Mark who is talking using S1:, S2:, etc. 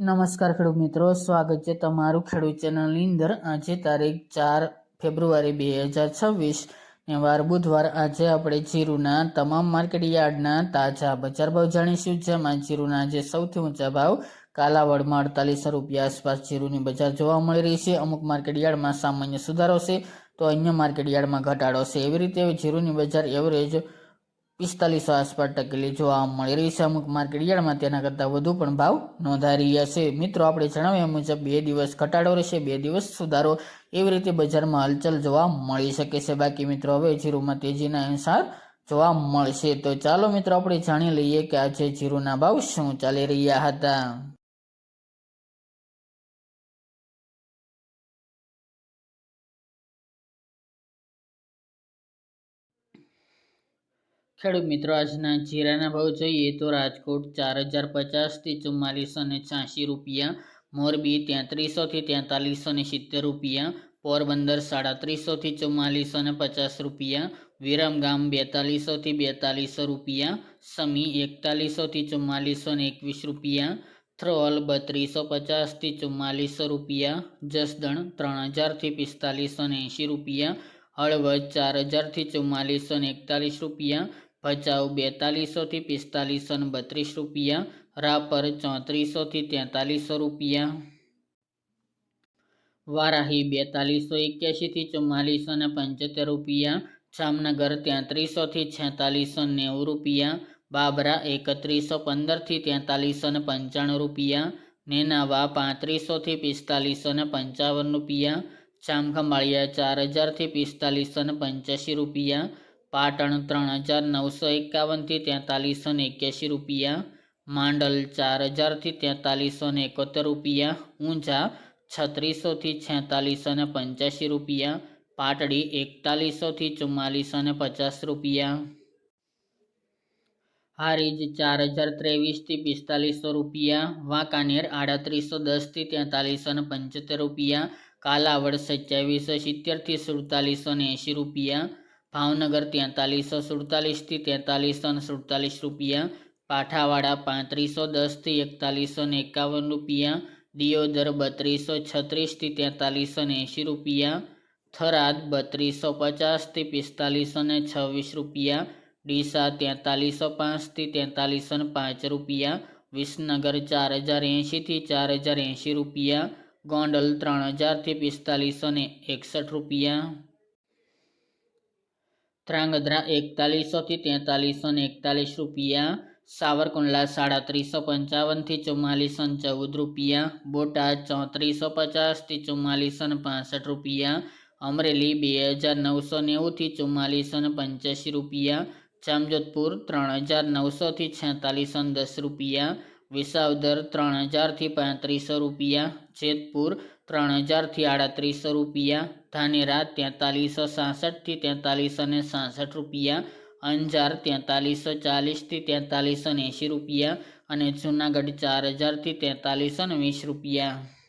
S1: નમસ્કાર ખેડૂત મિત્રો, સ્વાગત છે તમારું ખેડૂત ચેનલની અંદર. આજે તારીખ ચાર ફેબ્રુઆરી બે હજાર છવ્વીસ ને વાર બુધવાર. આજે આપણે જીરુના તમામ માર્કેટ યાર્ડના તાજા બજાર ભાવ જાણીશું, જેમાં જીરુના આજે સૌથી ઊંચા ભાવ કાલાવડમાં અડતાલીસો રૂપિયા આસપાસ જીરુની બજાર જોવા મળી રહી છે. અમુક માર્કેટ યાર્ડમાં સામાન્ય સુધારો છે, તો અન્ય માર્કેટ યાર્ડમાં ઘટાડો છે. એવી રીતે જીરુની બજાર એવરેજ પિસ્તાલીસો આસપાસ ટકેલી જોવા મળી રહી છે અમુક માર્કેટ તેના કરતાં વધુ પણ ભાવ નોંધાઈ રહ્યા છે. મિત્રો, આપણે જણાવ્યા મુજબ બે દિવસ ઘટાડો રહેશે, બે દિવસ સુધારો એવી રીતે બજારમાં હલચલ જોવા મળી શકે છે. બાકી મિત્રો, હવે જીરુમાં તેજીના અનુસાર જોવા મળશે. તો ચાલો મિત્રો, આપણે જાણી લઈએ કે આજે જીરુના ભાવ શું ચાલી રહ્યા હતા. ખેડૂત મિત્રો, આજના જીરાના ભાવ જોઈએ તો રાજકોટ ચાર હજાર પચાસથી ચુમ્માલીસો ને છ્યાસી રૂપિયા, મોરબી તેત્રીસોથી તેતાલીસો ને સિત્તેર રૂપિયા, પોરબંદર સાડત્રીસોથી ચુમ્માલીસો ને પચાસ રૂપિયા વિરમગામ બેતાલીસોથી બેતાલીસો રૂપિયા, સમી એકતાલીસોથી ચુમ્માલીસો ને એકવીસ રૂપિયા, થ્રોલ બત્રીસો પચાસથી ચુમ્માલીસો રૂપિયા, જસદણ ત્રણ હજારથી પિસ્તાલીસો ને એંશી રૂપિયા, હળવદ ચાર હજારથી ચુમ્માલીસો એકતાલીસ રૂપિયા ભચાઉ બેતાલીસોથી પિસ્તાલીસો ને બત્રીસ રૂપિયા, રાપર ચોત્રીસોથી તેતાલીસો રૂપિયા. વારાહી બેતાલીસો એક્યાસીથી ચુમ્માલીસો ને પંચોતેર રૂપિયા, જામનગર તેત્રીસોથી છેતાલીસો નેવું રૂપિયા, બાબરા એકત્રીસો પંદરથી તેતાલીસો ને પંચાણું રૂપિયા, નેનાવા પાંત્રીસોથી પિસ્તાલીસો ને પંચાવન રૂપિયા, જામખંભાળિયા ચાર હજારથી પિસ્તાલીસો ને પંચ્યાસી રૂપિયા પાટણ ત્રણ હજાર નવસો એકાવનથી તેતાલીસો ને એક્યાસી રૂપિયા, માંડલ ચાર હજારથી તેતાલીસો ને એકોતેર રૂપિયા, ઊંઝા છત્રીસોથી છેતાલીસો ને પંચ્યાસી રૂપિયા, પાટડી એકતાલીસોથી ચુમ્માલીસો ને પચાસ રૂપિયા. હારીજ ચાર હજાર ત્રેવીસથી પિસ્તાલીસો રૂપિયા, વાંકાનેર આડત્રીસો દસથી તેતાલીસો ને પંચોતેર રૂપિયા, કાલાવડ સત્યાવીસો સિત્તેરથી સુડતાલીસો ને એંશી રૂપિયા ભાવનગર તેતાલીસો સુડતાલીસથી તેતાલીસો ને સુડતાલીસ રૂપિયા, પાઠાવાડા પાંત્રીસો દસથી એકતાલીસો ને એકાવન રૂપિયા, દિયોદર બત્રીસો છત્રીસથી તેતાલીસો ને એંશી રૂપિયા, થરાદ બત્રીસો પચાસથી પિસ્તાલીસો ને છવ્વીસ રૂપિયા, ડીસા તેતાલીસો પાંચથી તેતાલીસો ને પાંચ રૂપિયા, વિસનગર ચાર હજાર એંશીથી ચાર હજાર એંશી રૂપિયા, ગોંડલ ત્રણ હજારથી પિસ્તાલીસો ને એકસઠ રૂપિયા. ત્રાંગધ્રા એકતાલીસોથી તેતાલીસો ને એકતાલીસ રૂપિયા, સાવરકુંડલા સાડત્રીસો પંચાવનથી ચુમ્માલીસો ને ચૌદ રૂપિયા, બોટાદ ચોત્રીસો પચાસથી ચુમ્માલીસો ને પાસઠ રૂપિયા, અમરેલી બે હજાર નવસો નેવુંથી ચુમ્માલીસો ને પંચ્યાસી રૂપિયા, જામજોધપુર ત્રણ હજાર નવસોથી છેતાલીસો દસ રૂપિયા, વિસાવદર ત્રણ હજારથી પાંત્રીસો રૂપિયા, જેતપુર ત્રણ હજારથી આડત્રીસો રૂપિયા, ધાનેરા તેતાલીસો સાસઠથી તેતાલીસો ને સાસઠ રૂપિયા, અંજાર તેતાલીસો ચાલીસથી તેતાલીસો એંશી રૂપિયા અને જૂનાગઢ ચાર હજારથી તેતાલીસો વીસ રૂપિયા.